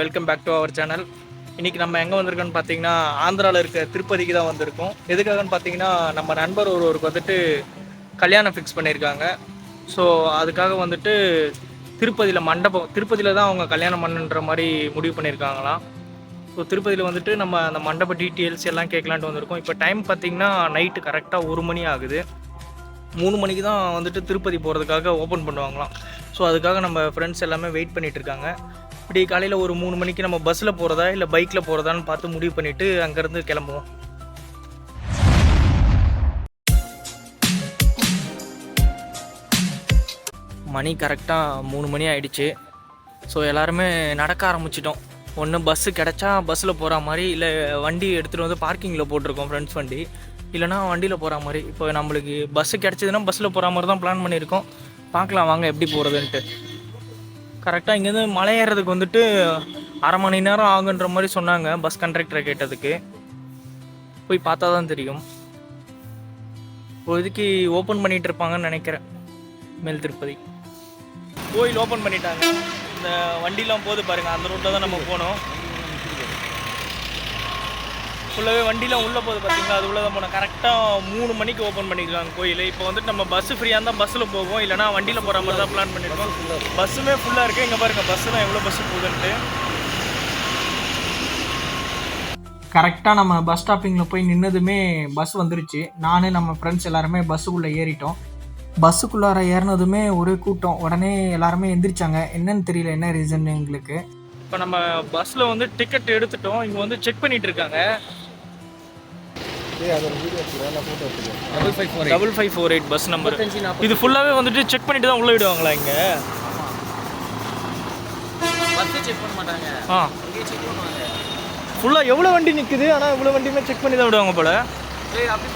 Welcome back to our channel இன்னைக்கு நம்ம எங்கே வந்திருக்கோம்னு பார்த்தீங்கன்னா ஆந்திராவில் இருக்க திருப்பதிக்கு தான் வந்திருக்கோம். எதுக்காகன்னு பார்த்தீங்கன்னா நம்ம நண்பர் ஒருவருக்கு வந்துட்டு கல்யாணம் ஃபிக்ஸ் பண்ணியிருக்காங்க ஸோ அதுக்காக வந்துட்டு திருப்பதியில் மண்டபம் திருப்பதியில் தான் அவங்க கல்யாணம் பண்ணுன்ற மாதிரி முடிவு பண்ணியிருக்காங்களாம் ஸோ திருப்பதியில் வந்துட்டு நம்ம அந்த மண்டப டீட்டெயில்ஸ் எல்லாம் கேட்கலான்ட்டு வந்திருக்கோம். இப்போ டைம் பார்த்தீங்கன்னா நைட்டு கரெக்டாக ஒரு மணி ஆகுது. மூணு மணிக்கு தான் வந்துட்டு திருப்பதி போகிறதுக்காக ஓப்பன் பண்ணுவாங்களாம். ஸோ அதுக்காக நம்ம ஃப்ரெண்ட்ஸ் எல்லாமே வெயிட் பண்ணிகிட்ருக்காங்க இப்படி காலையில் ஒரு மூணு மணிக்கு நம்ம பஸ்ஸில் போகிறதா இல்லை பைக்கில் போகிறதான்னு பார்த்து முடிவு பண்ணிவிட்டு அங்கேருந்து கிளம்புவோம். மணி கரெக்டாக மூணு மணி ஆயிடுச்சு. ஸோ எல்லாருமே நடக்க ஆரம்பிச்சிட்டோம். ஒன்று பஸ்ஸு கிடச்சா பஸ்ஸில் போகிற மாதிரி இல்லை வண்டி எடுத்துகிட்டு வந்து பார்க்கிங்கில் போட்டிருக்கோம் ஃப்ரெண்ட்ஸ் வண்டி. இல்லைனா வண்டியில் போகிற மாதிரி. இப்போ நம்மளுக்கு பஸ்ஸு கிடச்சிதுன்னா பஸ்ஸில் போகிற மாதிரி தான் பிளான் பண்ணியிருக்கோம். பார்க்கலாம் வாங்க எப்படி போகிறதுன்ட்டு கரெக்டாக இங்கேருந்து மலை ஏறுறதுக்கு வந்துட்டு அரை மணி நேரம் ஆகுன்ற மாதிரி சொன்னாங்க பஸ் கண்டக்டரை கேட்டதுக்கு. போய் பார்த்தா தான் தெரியும். இப்போதைக்கு ஓப்பன் பண்ணிட்டு இருப்பாங்கன்னு நினைக்கிறேன். மேல் திருப்பதி. கோயில் ஓப்பன் பண்ணிட்டாங்க. இந்த வண்டிலாம் போகுது பாருங்க. அந்த ரூட்டில் தான் நம்ம போனோம். ஃபுல்லாகவே வண்டிலாம் உள்ளே போகுது பார்த்தீங்களா அது உள்ளே தான் போனோம். கரெக்டாக மூணு மணிக்கு ஓப்பன் பண்ணியிருக்காங்க கோயில். இப்போ வந்துட்டு நம்ம பஸ்ஸு ஃப்ரீயாக இருந்தால் பஸ்ஸில் போவோம். இல்லைனா வண்டியில் போகிற மாதிரி தான் பிளான் பண்ணியிருக்கோம் பஸ்ஸுமே ஃபுல்லாக இருக்குது இங்கே பாருங்க பஸ்ஸுலாம் எவ்வளோ பஸ்ஸு போகுதுன்ட்டு. கரெக்டாக நம்ம பஸ் ஸ்டாப்பிங்கில் போய் நின்னதுமே பஸ் வந்துருச்சு. நான் நம்ம ஃப்ரெண்ட்ஸ் எல்லாருமே பஸ்ஸுக்குள்ளே ஏறிட்டோம். பஸ்ஸுக்குள்ளார ஏறினதுமே ஒரே கூட்டம். உடனே எல்லாருமே எந்திரிச்சாங்க. என்னன்னு தெரியல என்ன ரீசன் எங்களுக்கு. இப்போ நம்ம பஸ்ஸில் வந்து டிக்கெட் எடுத்துட்டோம். இங்கே வந்து செக் பண்ணிட்டு இருக்காங்க. Double five four double five four eight bus number இது ஃபுல்லாகவே வந்துட்டு செக் பண்ணிட்டு தான் உள்ளே விடுவாங்களா இங்கே பஸ்ஸே செக் பண்ண மாட்டாங்க ஆ இங்கேயே செக் பண்ணுவாங்க ஃபுல்லாக எவ்வளோ வண்டி நிற்குது ஆனால் இவ்வளோ வண்டியுமே செக் பண்ணி தான் விடுவாங்க போல அப்படி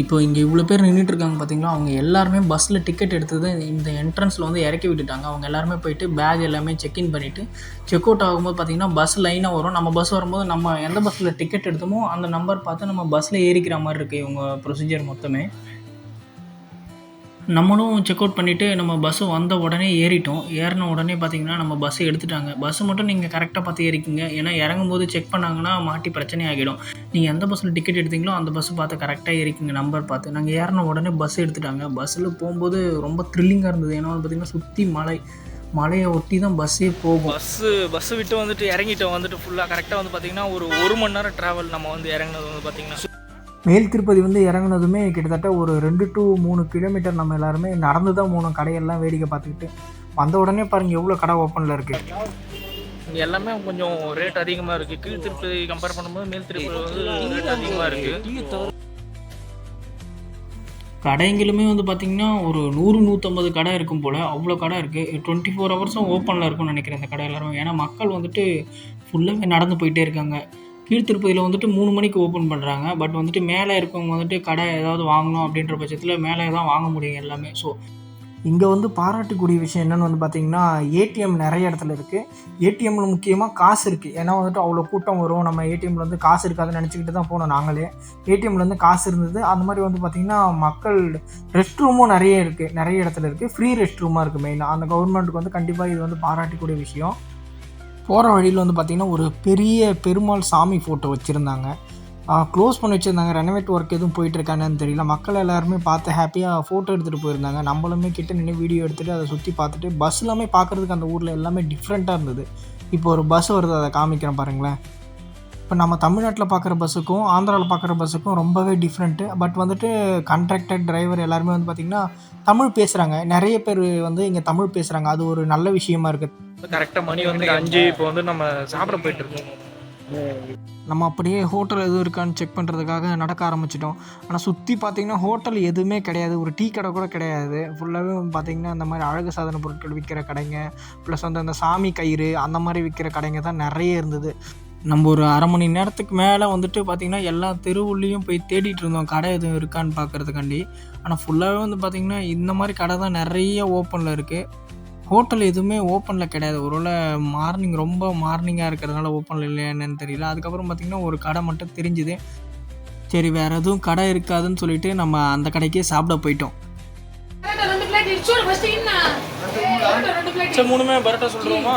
இப்போ இங்கே இவ்வளோ பேர் நின்றுட்டு இருக்காங்க பார்த்தீங்களா? அவங்க எல்லாருமே பஸ்ஸில் டிக்கெட் எடுத்தது இந்த என்ட்ரன்ஸில் வந்து இறக்கி விட்டுட்டாங்க. அவங்க எல்லாருமே போயிட்டு பேக் எல்லாமே செக்இன் பண்ணிவிட்டு செக் அவுட் ஆகும்போது பார்த்தீங்கன்னா பஸ் லைனாக வரும். நம்ம பஸ் வரும்போது நம்ம எந்த பஸ்ஸில் டிக்கெட் எடுத்தோமோ அந்த நம்பர் பார்த்து நம்ம பஸ்ஸில் ஏறிக்கிற மாதிரி இருக்குது இவங்க ப்ரொசீஜர் மொத்தமே. நம்மளும் செக் அவுட் பண்ணிவிட்டு நம்ம பஸ்ஸு வந்த உடனே ஏறிட்டோம். ஏறின உடனே பார்த்தீங்கன்னா நம்ம பஸ்ஸை எடுத்துட்டாங்க. பஸ்ஸு மட்டும் நீங்கள் கரெக்டாக பார்த்து ஏறிக்கிங்க. ஏன்னா இறங்கும்போது செக் பண்ணாங்கன்னா மாட்டி பிரச்சனை ஆகிடும். நீங்கள் எந்த பஸ்ஸில் டிக்கெட் எடுத்தீங்களோ அந்த பஸ்ஸு பார்த்து கரெக்டாக ஏறிக்கிங்க நம்பர் பார்த்து. நாங்கள் ஏறின உடனே பஸ் எடுத்துட்டாங்க. பஸ்ஸில் போகும்போது ரொம்ப த்ரில்லிங்காக இருந்தது. ஏன்னா வந்து சுற்றி மலை. மலையை ஒட்டி தான் பஸ்ஸே போகும். பஸ்ஸு பஸ்ஸு விட்டு வந்துட்டு இறங்கிட்டோம். வந்துட்டு ஃபுல்லாக கரெக்டாக வந்து பார்த்தீங்கன்னா ஒரு ஒரு மணி நேரம் ட்ராவல் நம்ம வந்து இறங்கினது வந்து பார்த்தீங்கன்னா மேல் திருப்பதி வந்து இறங்குனதுமே கிட்டத்தட்ட ஒரு ரெண்டு டு மூணு கிலோமீட்டர் நம்ம எல்லாருமே நடந்து தான் மூணு கடையெல்லாம் வேடிக்கை பார்த்துக்கிட்டு. வந்த உடனே பாருங்கள் எவ்வளோ கடை ஓப்பனில் இருக்குது இங்கே எல்லாமே கொஞ்சம் ரேட் அதிகமாக இருக்குது கீழ் திருப்பதி கம்பேர் பண்ணும்போது மேல் திருப்பதி வந்து ரேட் அதிகமாக இருக்குது கடைங்களுமே வந்து பார்த்திங்கன்னா ஒரு நூறு நூற்றம்பது கடை இருக்கும் போல். அவ்வளோ கடை இருக்குது டுவெண்ட்டி ஃபோர் ஹவர்ஸும் ஓப்பனில் இருக்கும்னு நினைக்கிறேன் இந்த கடை எல்லாரும். ஏன்னா மக்கள் வந்துட்டு ஃபுல்லாகவே நடந்து போயிட்டே இருக்காங்க. கீழ்த்திருப்பதியில் வந்துட்டு மூணு மணிக்கு ஓப்பன் பண்ணுறாங்க பட் வந்துட்டு மேலே இருக்கவங்க வந்துட்டு கடை ஏதாவது வாங்கணும் அப்படின்ற பட்சத்தில் மேலே தான் வாங்க முடியும் எல்லாமே. ஸோ இங்கே வந்து பாராட்டக்கூடிய விஷயம் என்னென்னு வந்து பார்த்திங்கன்னா ஏடிஎம் நிறைய இடத்துல இருக்குது ஏடிஎம்மில் முக்கியமாக காசு இருக்குது ஏன்னா வந்துட்டு அவ்வளோ கூட்டம் வரும். நம்ம ஏடிஎம்மில் வந்து காசு இருக்காதுன்னு நினச்சிக்கிட்டு தான் போனோம் நாங்களே. ஏடிஎம்லேருந்து காசு இருந்தது. அந்த மாதிரி வந்து பார்த்திங்கன்னா மக்கள் ரெஸ்ட் ரூமும் நிறைய இருக்குது நிறைய இடத்துல இருக்குது ஃப்ரீ ரெஸ்ட் ரூமாக இருக்குது மெயினாக அந்த கவர்மெண்ட்டுக்கு வந்து கண்டிப்பாக இது வந்து பாராட்டக்கூடிய விஷயம். போகிற வழியில் வந்து பார்த்திங்கன்னா ஒரு பெரிய பெருமாள் சாமி ஃபோட்டோ வச்சுருந்தாங்க. க்ளோஸ் பண்ணி வச்சுருந்தாங்க. ரெனோவேட் ஒர்க் எதுவும் போயிட்டு தெரியல. மக்கள் எல்லாருமே பார்த்து ஹாப்பியாக ஃபோட்டோ எடுத்துகிட்டு போயிருந்தாங்க. நம்மளுமே கிட்ட நின்று வீடியோ எடுத்துகிட்டு அதை சுற்றி பார்த்துட்டு பஸ் எல்லாமே பார்க்குறதுக்கு அந்த ஊரில் எல்லாமே டிஃப்ரெண்ட்டாக இருந்தது. இப்போ ஒரு பஸ் வருது அதை காமிக்கிறேன் பாருங்களேன். இப்போ நம்ம தமிழ்நாட்டில் பார்க்குற பஸ்ஸுக்கும் ஆந்திராவில் பார்க்குற பஸ்ஸுக்கும் ரொம்பவே டிஃப்ரெண்ட்டு பட் வந்துட்டு கண்ட்ராக்டர் டிரைவர் எல்லாருமே வந்து பார்த்திங்கன்னா தமிழ் பேசுகிறாங்க நிறைய பேர் வந்து இங்கே தமிழ் பேசுகிறாங்க அது ஒரு நல்ல விஷயமா இருக்குது கரெக்டாக மணி வந்து அஞ்சு இப்போ வந்து நம்ம சாப்பிட போயிட்டு இருக்கோம். நம்ம அப்படியே ஹோட்டல் எதுவும் இருக்கான்னு செக் பண்ணுறதுக்காக நடக்க ஆரம்பிச்சிட்டோம். ஆனால் சுற்றி பார்த்தீங்கன்னா ஹோட்டல் எதுவுமே கிடையாது. ஒரு டீ கடை கூட கிடையாது. ஃபுல்லாகவே பார்த்தீங்கன்னா இந்த மாதிரி அழகு சாதன பொருட்கள் விற்கிற கடைங்க. ப்ளஸ் வந்து அந்த சாமி கயிறு அந்த மாதிரி விற்கிற கடைங்க தான் நிறைய இருந்தது. நம்ம ஒரு அரை மணி நேரத்துக்கு மேலே வந்துட்டு பார்த்திங்கன்னா எல்லா தெருவுலேயும் போய் தேடிட்டு இருந்தோம். கடை எதுவும் இருக்கான்னு பார்க்குறதுக்காண்டி ஆனால் ஃபுல்லாகவே வந்து பார்த்திங்கன்னா இந்த மாதிரி கடை தான் நிறைய ஓப்பனில் இருக்குது ஹோட்டல் எதுவுமே ஓப்பனில் கிடையாது. ஒருவேளை மார்னிங் ரொம்ப மார்னிங்காக இருக்கிறதுனால ஓப்பனில் இல்லையா என்னன்னு தெரியல. அதுக்கப்புறம் பார்த்திங்கன்னா ஒரு கடை மட்டும் தெரிஞ்சுது. சரி வேறு எதுவும் கடை இருக்காதுன்னு சொல்லிட்டு நம்ம அந்த கடைக்கே சாப்பிட போயிட்டோம். மூணுமே பரோட்டா சொல்கிறோமா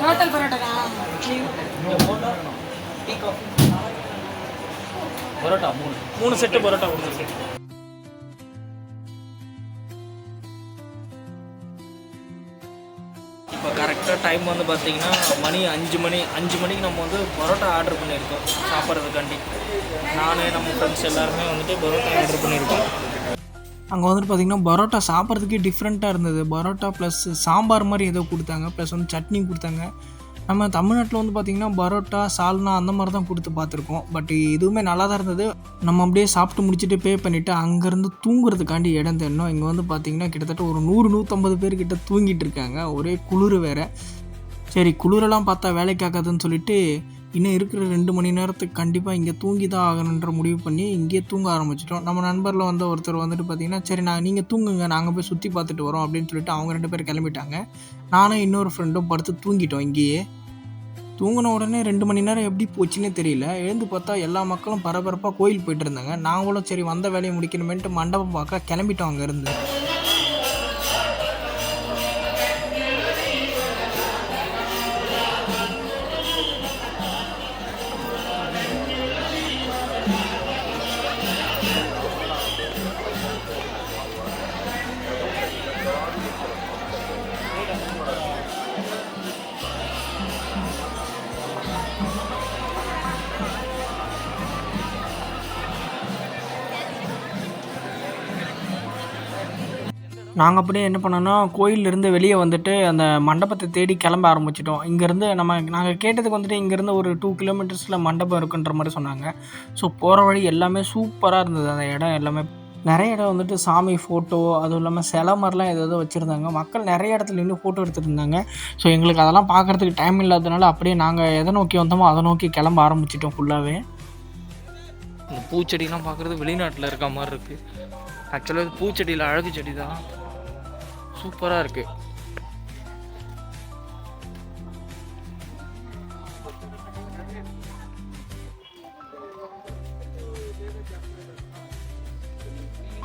ஹோட்டல் பரோட்டா பரோட்டா மூணு. மூணு செட்டு பரோட்டா கொடுத்துருக்கு. இப்போ கரெக்டாக டைம் வந்து பார்த்தீங்கன்னா மணி அஞ்சு மணி அஞ்சு மணிக்கு நம்ம வந்து பரோட்டா ஆர்டர் பண்ணியிருக்கோம் சாப்பிட்றதுக்காண்டி. நான் நம்ம ஃப்ரெண்ட்ஸ் எல்லாருமே வந்துட்டு பரோட்டா ஆர்டர் பண்ணியிருக்கோம். அங்கே வந்துட்டு பார்த்திங்கன்னா பரோட்டா சாப்பிட்றதுக்கே டிஃப்ரெண்ட்டாக இருந்தது. பரோட்டா ப்ளஸ் சாம்பார் மாதிரி ஏதோ கொடுத்தாங்க. ப்ளஸ் வந்து சட்னி கொடுத்தாங்க. நம்ம தமிழ்நாட்டில் வந்து பார்த்திங்கன்னா பரோட்டா சால்னா அந்த மாதிரி தான் கொடுத்து பார்த்துருக்கோம். பட் இதுவுமே நல்லா தான் இருந்தது. நம்ம அப்படியே சாப்பிட்டு முடிச்சுட்டு பே பண்ணிவிட்டு அங்கேருந்து தூங்குறதுக்காண்டி இடம் தேடணும் இங்கே வந்து பார்த்திங்கன்னா கிட்டத்தட்ட ஒரு நூறு நூற்றம்பது பேர்கிட்ட தூங்கிட்டு இருக்காங்க. ஒரே குளிர் வேறு. சரி குளிரெல்லாம் பார்த்தா வேலைக்காகாதுன்னு சொல்லிட்டு இன்னும் இருக்கிற ரெண்டு மணி நேரத்துக்கு கண்டிப்பாக இங்கே தூங்கி தான் ஆகணுன்ற முடிவு பண்ணி இங்கேயே தூங்க ஆரம்பிச்சிட்டோம். நம்ம நண்பரில் வந்த ஒருத்தர் வந்துட்டு பார்த்தீங்கன்னா சரி நான் நீங்கள் தூங்குங்க நாங்கள் போய் சுற்றி பார்த்துட்டு வரோம் அப்படின்னு சொல்லிட்டு அவங்க ரெண்டு பேர் கிளம்பிட்டாங்க. நானும் இன்னொரு ஃப்ரெண்டும் படுத்து தூங்கிட்டோம் இங்கேயே. தூங்கின உடனே ரெண்டு மணி நேரம் எப்படி போச்சுன்னே தெரியல. எழுந்து பார்த்தா எல்லா மக்களும் பரபரப்பாக கோயில் போயிட்டு இருந்தாங்க. நாங்களும் சரி வந்த வேலையை முடிக்கணுமேன்ட்டு மண்டபம் பார்க்க கிளம்பிட்டோம் அங்கேருந்து நாங்கள் அப்படியே என்ன பண்ணோன்னா கோயிலிருந்து வெளியே வந்துட்டு அந்த மண்டபத்தை தேடி கிளம்ப ஆரம்பிச்சிட்டோம். இங்கேருந்து நம்ம நாங்கள் கேட்டதுக்கு வந்துட்டு இங்கேருந்து ஒரு டூ கிலோமீட்டர்ஸில் மண்டபம் இருக்குன்ற மாதிரி சொன்னாங்க. ஸோ போகிற வழி எல்லாமே சூப்பராக இருந்தது. அந்த இடம் எல்லாமே நிறைய இடம் வந்துட்டு சாமி ஃபோட்டோ அதுவும் இல்லாமல் சிலை மாதிரிலாம் ஏதோ வச்சுருந்தாங்க. மக்கள் நிறைய இடத்துல நின்று ஃபோட்டோ எடுத்துகிட்டு இருந்தாங்க. ஸோ எங்களுக்கு அதெல்லாம் பார்க்குறதுக்கு டைம் இல்லாததுனால அப்படியே நாங்கள் எதை நோக்கி வந்தோமோ அதை நோக்கி கிளம்ப ஆரம்பிச்சிட்டோம் ஃபுல்லாகவே இந்த பூச்செடிலாம் பார்க்குறது வெளிநாட்டில் இருக்க மாதிரி இருக்குது ஆக்சுவலாக இது பூச்செடியில் அழகு செடி தான் சூப்பராக இருக்குது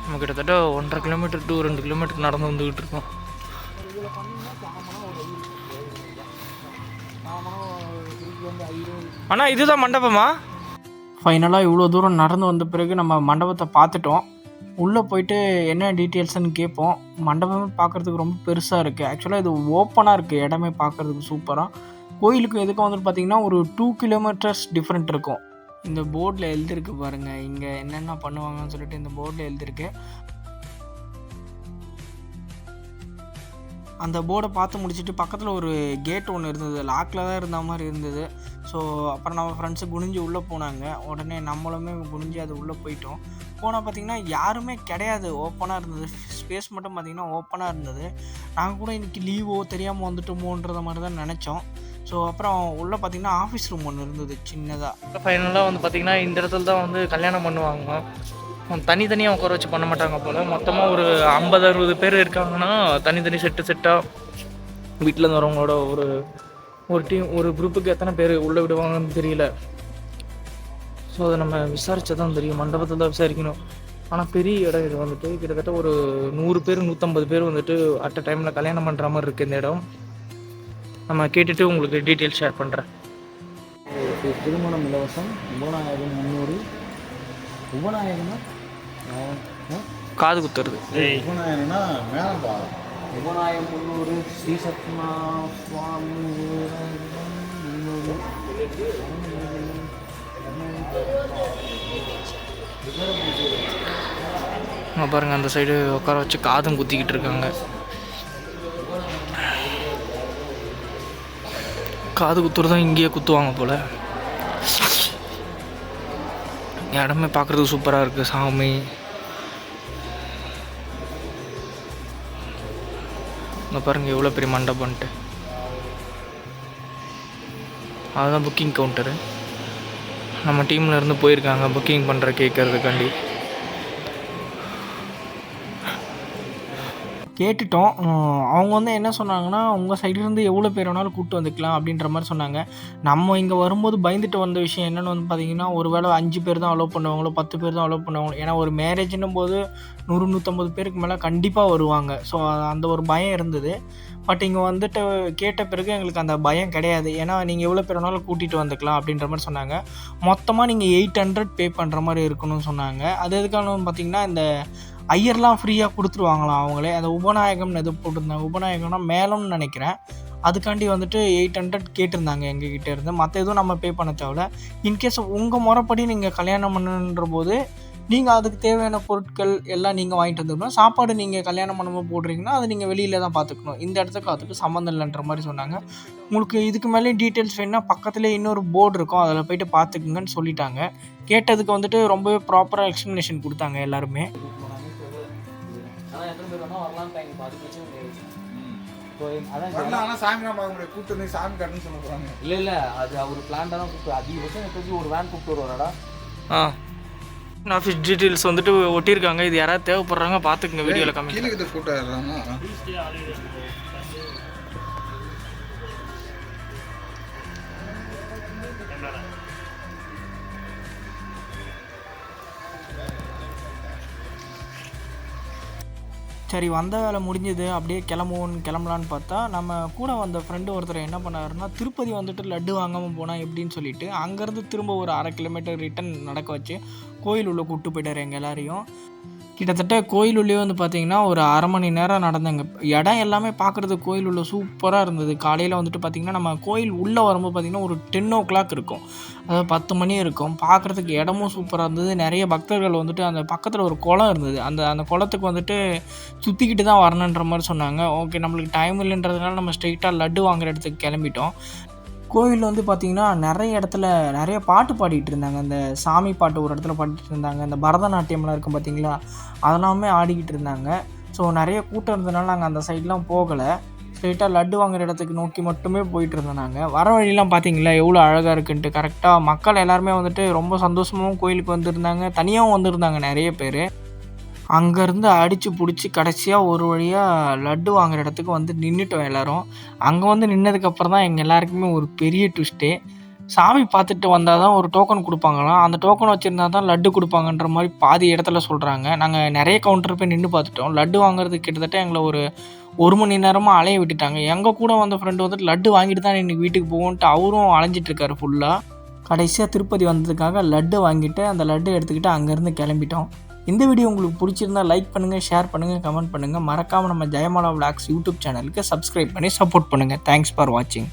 நம்ம கிட்டத்தட்ட ஒன்றரை கிலோமீட்டர் டூ ரெண்டு கிலோமீட்டர் நடந்து வந்துக்கிட்டு இருக்கோம். ஆனால் இதுதான் மண்டபமா? ஃபைனலாக இவ்வளோ தூரம் நடந்து வந்த பிறகு நம்ம மண்டபத்தை பார்த்துட்டோம். உள்ளே போயிட்டு என்ன டீட்டெயில்ஸ்னு கேட்போம். மண்டபமே பார்க்குறதுக்கு ரொம்ப பெருசாக இருக்குது ஆக்சுவலாக இது ஓப்பனாக இருக்குது இடமே பார்க்குறதுக்கு சூப்பராக கோயிலுக்கும் எதுக்கும் வந்துட்டு பார்த்தீங்கன்னா ஒரு டூ கிலோமீட்டர்ஸ் டிஃப்ரெண்ட் இருக்கும். இந்த போர்டில் எழுதிருக்கு பாருங்கள் இங்கே என்னென்ன பண்ணுவாங்கன்னு சொல்லிட்டு இந்த போர்டில் எழுதிருக்கு. அந்த போர்டை பார்த்து முடிச்சுட்டு பக்கத்தில் ஒரு கேட் ஒன்று இருந்தது. லாக்கில் தான் இருந்த மாதிரி இருந்தது. ஸோ அப்புறம் நம்ம ஃப்ரெண்ட்ஸு குனிஞ்சு உள்ளே போனாங்க. உடனே நம்மளுமே குனிஞ்சு அது உள்ளே போயிட்டோம். போனால் பார்த்தீங்கன்னா யாருமே கிடையாது ஓப்பனாக இருந்தது. ஸ்பேஸ் மட்டும் பார்த்தீங்கன்னா ஓப்பனாக இருந்தது. நாங்கள் கூட இன்றைக்கி லீவோ தெரியாமல் வந்துட்டோமோன்றத மாதிரி தான் நினச்சோம். ஸோ அப்புறம் உள்ளே பார்த்தீங்கன்னா ஆஃபீஸ் ரூம் ஒன்று இருந்தது சின்னதாக ஃபைனலாக வந்து பார்த்தீங்கன்னா இந்த இடத்துல தான் வந்து கல்யாணம் பண்ணுவாங்க. தனித்தனியாக உட்கார வச்சு பண்ண மாட்டாங்க போல். மொத்தமாக ஒரு ஐம்பது அறுபது பேர் இருக்காங்கன்னா தனித்தனி செட்டு செட்டாக வீட்டில் வரவங்களோட ஒரு ஒரு டீம் ஒரு குரூப்புக்கு எத்தனை பேர் உள்ளே விடுவாங்கன்னு தெரியல. ஸோ அதை நம்ம விசாரிச்சா தான் தெரியும். மண்டபத்தில் தான் விசாரிக்கணும். ஆனால் பெரிய இடம் இது வந்துட்டு. கிட்டத்தட்ட ஒரு நூறு பேர் நூற்றம்பது பேர் வந்துட்டு அட் அ டைமில் கல்யாணம் பண்ணுற மாதிரி இருக்குது இந்த இடம். நம்ம கேட்டுட்டு உங்களுக்கு டீட்டெயில் ஷேர் பண்ணுறேன் திருமணம் இலவசம். உபநாயகம் முந்நூறு உபநாயகம்னா காது குத்துறது. உபநாயகன்னா மேலப்பா உபநாயகம் முந்நூறு ஸ்ரீ சத்மா சுவாமி முந்நூறு இங்கே பாருங்க அந்த சைடு உட்கார வச்சு காதும் குத்திக்கிட்டு இருக்காங்க. காது குத்துறதும் இங்கேயே குத்துவாங்க போல. இடமே பார்க்குறதுக்கு சூப்பராக இருக்குது சாமி. இங்கே பாருங்கள் எவ்வளோ பெரிய மண்டபம்ன்ட்டு. அதுதான் புக்கிங் கவுண்டரு நம்ம டீம்லேருந்து போயிருக்காங்க புக்கிங் பண்ணுற கேட்கறதுக்காண்டி கேட்டுட்டோம். அவங்க வந்து என்ன சொன்னாங்கன்னா உங்கள் சைட்லேருந்து எவ்வளோ பேர் வேணாலும் கூப்பிட்டு வந்துக்கலாம் அப்படின்ற மாதிரி சொன்னாங்க. நம்ம இங்கே வரும்போது பயந்துட்டு வந்த விஷயம் என்னென்னு வந்து பார்த்தீங்கன்னா ஒரு வேளை அஞ்சு பேர் தான் அலோவ் பண்ணுவாங்களோ பத்து பேர் தான் அலோவ் பண்ணுவாங்களோ ஏன்னா ஒரு மேரேஜ்னும் போது நூறு நூற்றம்பது பேருக்கு மேலே கண்டிப்பாக வருவாங்க. ஸோ அந்த ஒரு பயம் இருந்தது. பட் இங்கே வந்துட்டு கேட்ட பிறகு எங்களுக்கு அந்த பயம் கிடையாது. ஏன்னா நீங்கள் எவ்வளோ பேர் வேணாலும் கூட்டிகிட்டு வந்துக்கலாம் அப்படின்ற மாதிரி சொன்னாங்க. மொத்தமாக நீங்கள் எயிட் ஹண்ட்ரட் பே பண்ணுற மாதிரி இருக்கணும்னு சொன்னாங்க. அது எதுக்கான பார்த்தீங்கன்னா இந்த ஐயர்லாம் ஃப்ரீயாக கொடுத்துருவாங்களாம் அவங்களே. அந்த உபநாயகம்னு எது போட்டிருந்தாங்க. உபநாயகம்னா மேலம்னு நினைக்கிறேன். அதுக்காண்டி வந்துட்டு எயிட் ஹண்ட்ரட் கேட்டிருந்தாங்க எங்ககிட்ட இருந்து. மற்ற எதுவும் நம்ம பே பண்ண தேவையில்ல. இன்கேஸ் உங்கள் முறைப்படி நீங்கள் கல்யாணம் பண்ணுன்ற போது நீங்கள் அதுக்கு தேவையான பொருட்கள் எல்லாம் நீங்கள் வாங்கிட்டு வந்துக்கணும் சாப்பாடு நீங்கள் கல்யாணம் பண்ணும்போது போடுறீங்கன்னா அதை நீங்கள் வெளியில் தான் பார்த்துக்கணும். இந்த இடத்துக்கு அதுக்கு சம்மந்தம் இல்லைன்ற மாதிரி சொன்னாங்க. உங்களுக்கு இதுக்கு மேலே டீட்டெயில்ஸ் வேணுன்னா பக்கத்துலேயே இன்னொரு போர்டு இருக்கும். அதில் போயிட்டு பார்த்துக்குங்கன்னு சொல்லிட்டாங்க. கேட்டதுக்கு வந்துட்டு ரொம்பவே ப்ராப்பராக எக்ஸ்ப்ளனேஷன் கொடுத்தாங்க எல்லாருமே. வரலாம் டைம் அது பிரச்சனை கிடையாது. இப்போ அதான் வரலாம் ஆனால் சாமி நான் பார்க்க முடியாது கூப்பிட்டு வந்து சாமி கட்டுன்னு சொல்ல போகிறாங்க இல்லை இல்லை அது அவர் பிளான்டாக தான் கூப்பிட்டு அதிகபட்சம் எனக்கு தெரிஞ்சு ஒரு வேன் கூப்பிட்டு வருவாரடா. ஆ. ஆஃபீஸ் டீட்டெயில்ஸ் வந்துட்டு ஒட்டியிருக்காங்க. இது யாராவது தேவைப்படுறாங்க பார்த்துக்குங்க வீடியோவில் கம்மி கீழே சரி வந்த வேலை முடிஞ்சது அப்படியே கிளம்புவோன்னு கிளம்பலான்னு பார்த்தா நம்ம கூட வந்த ஃப்ரெண்டு ஒருத்தர் என்ன பண்ணாருன்னா திருப்பதி வந்துட்டு லட்டு வாங்காமல் போனால் எப்படின்னு சொல்லிட்டு அங்கேருந்து திரும்ப ஒரு அரை கிலோமீட்டர் ரிட்டன் நடக்க வச்சு கோயில் உள்ளே கூப்பிட்டு போயிட்டார் எங்கள் எல்லாரையும். கிட்டத்தட்ட கோயில் உள்ளே வந்து பார்த்திங்கன்னா ஒரு அரை மணி நேரம் நடந்தேங்க. இடம் எல்லாமே பார்க்குறது கோயில் உள்ள சூப்பராக இருந்தது. காலையில் வந்துட்டு பார்த்திங்கன்னா நம்ம கோயில் உள்ளே வரும்போது பார்த்திங்கன்னா ஒரு டென் ஓ கிளாக் இருக்கும். அதாவது பத்து மணி இருக்கும். பார்க்குறதுக்கு இடமும் சூப்பராக இருந்தது. நிறைய பக்தர்கள் வந்துட்டு அந்த பக்கத்தில் ஒரு குளம் இருந்தது. அந்த அந்த குளத்துக்கு வந்துட்டு சுற்றிக்கிட்டு தான் வரணுன்ற மாதிரி சொன்னாங்க. ஓகே நம்மளுக்கு டைம் இல்லைன்றதுனால நம்ம ஸ்ட்ரெயிட்டாக லட்டு வாங்குற இடத்துக்கு கிளம்பிட்டோம். கோவிலில் வந்து பார்த்திங்கன்னா நிறைய இடத்துல நிறைய பாட்டு பாடிட்டு இருந்தாங்க. அந்த சாமி பாட்டு ஒரு இடத்துல பாடிட்டு இருந்தாங்க. இந்த பரதநாட்டியம்லாம் இருக்கும் பார்த்தீங்களா அதெல்லாமே ஆடிக்கிட்டு இருந்தாங்க. ஸோ நிறைய கூட்டம் இருந்ததுனால நாங்கள் அந்த சைட்லாம் போகலை. ஸ்ட்ரெயிட்டாக லட்டு வாங்குற இடத்துக்கு நோக்கி மட்டுமே போயிட்டு இருந்தோம் நாங்கள் வர வழியெலாம் பார்த்தீங்களா எவ்வளோ அழகாக இருக்குன்ட்டு. கரெக்டாக மக்கள் எல்லாருமே வந்துட்டு ரொம்ப சந்தோஷமாகவும் கோயிலுக்கு வந்திருந்தாங்க. தனியாகவும் வந்திருந்தாங்க நிறைய பேர். அங்கேருந்து அடித்து பிடிச்சி கடைசியாக ஒரு வழியாக லட்டு வாங்குற இடத்துக்கு வந்து நின்றுட்டோம் எல்லோரும். அங்கே வந்து நின்னதுக்கப்புறம் தான் எங்கள் எல்லாருக்குமே ஒரு பெரிய ட்விஸ்ட்டே சாமி பார்த்துட்டு வந்தால் தான் ஒரு டோக்கன் கொடுப்பாங்களாம். அந்த டோக்கன் வச்சுருந்தா தான் லட்டு கொடுப்பாங்கன்ற மாதிரி பாதி இடத்துல சொல்கிறாங்க நாங்கள் நிறைய கவுண்டர் போய் நின்று பார்த்துட்டோம். லட்டு வாங்குறதுக்கு கிட்டத்தட்ட எங்களை ஒரு ஒரு மணி நேரமாக அலைய விட்டுட்டாங்க. எங்கள் கூட வந்த ஃப்ரெண்டு வந்துட்டு லட்டு வாங்கிட்டு தான் இன்றைக்கி வீட்டுக்கு போகும்ன்ட்டு அவரும் அலைஞ்சிட்ருக்காரு ஃபுல்லாக கடைசியாக திருப்பதி வந்ததுக்காக லட்டு வாங்கிட்டு அந்த லட்டு எடுத்துக்கிட்டு அங்கேருந்து கிளம்பிட்டோம். இந்த வீடியோ உங்களுக்கு பிடிச்சிருந்தா லைக் பண்ணுங்கள் ஷேர் பண்ணுங்கள் கமெண்ட் பண்ணுங்கள் மறக்காமல் நம்ம ஜெயமாலா விளாக்ஸ் யூடியூப் சேனலுக்கு சப்ஸ்கிரைப் பண்ணி சப்போர்ட் பண்ணுங்கள் தேங்க்ஸ் ஃபார் வாட்சிங்